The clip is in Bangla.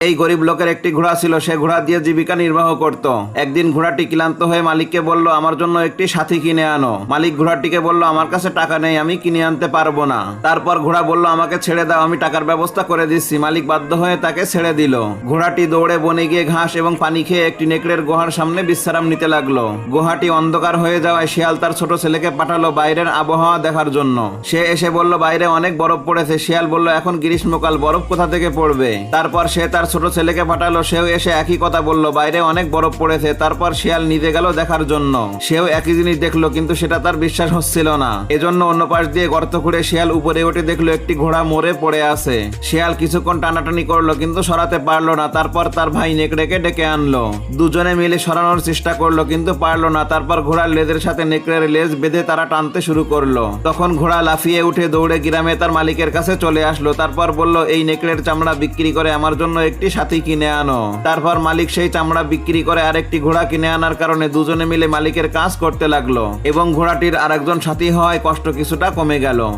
এই গরিব লোকের একটি ঘোড়া ছিল, সে ঘোড়া দিয়ে জীবিকা নির্বাহ করত। একদিন ঘোড়াটি ক্লান্ত হয়ে মালিককে বলল, আমার জন্য একটি সাথী কিনে আনো। মালিক ঘোড়াটিকে বলল, আমার কাছে টাকা নেই, আমি কিনে আনতে পারব না। তারপর ঘোড়া বলল, আমাকে ছেড়ে দাও, আমি টাকার ব্যবস্থা করে দিচ্ছি। মালিক বাধ্য হয়ে তাকে ছেড়ে দিল। ঘোড়াটি দৌড়ে বনে গিয়ে ঘাস এবং পানি খেয়ে একটি নেকড়ের গুহার সামনে বিশ্রাম নিতে লাগল। গুহাটি অন্ধকার হয়ে যাওয়ায় শিয়াল তার ছোট ছেলেকে পাঠালো বাইরের আবহাওয়া দেখার জন্য। সে এসে বলল, বাইরে অনেক বরফ পড়েছে। শিয়াল বলল, এখন গ্রীষ্মকাল, বরফ কোথা থেকে পড়বে? তারপর সে তার ছোট ছেলেকে পাঠালো, সেও এসে একই কথা বলল, বাইরে অনেক বরফ পড়েছে, তারপর শিয়াল নিজে গেল দেখার জন্য। সেও একই জিনিস দেখল, কিন্তু সেটা তার বিশ্বাস হচ্ছিল না। এজন্য অন্য পাশ দিয়ে গর্ত খুঁড়ে শিয়াল উপরে উঠে দেখল, একটি ঘোড়া মরে পড়ে আছে। শিয়াল কিছুক্ষণ টানাটানি করল, কিন্তু সরাতে পারল না, তারপর তার ভাই নেকড়েকে ডেকে আনলো। দুজনে মিলে সরানোর চেষ্টা করল, কিন্তু পারল না, তারপর ঘোড়ার লেজের সাথে নেকড়ের লেজ বেঁধে তারা টানতে শুরু করল। তখন ঘোড়া লাফিয়ে উঠে দৌড়ে গ্রামে তার মালিকের কাছে চলে আসলো, তারপর বলল, এই নেকড়ের চামড়া বিক্রি করে আমার জন্য একটি সাথী কিনে আনো। তারপর মালিক সেই চামড়া বিক্রি করে আরেকটি ঘোড়া কিনে আনার কারণে দুজনে মিলে মালিকের কাজ করতে লাগল। এবং ঘোড়াটির আরেকজন সাথী হওয়ায় কষ্ট কিছুটা কমে গেল।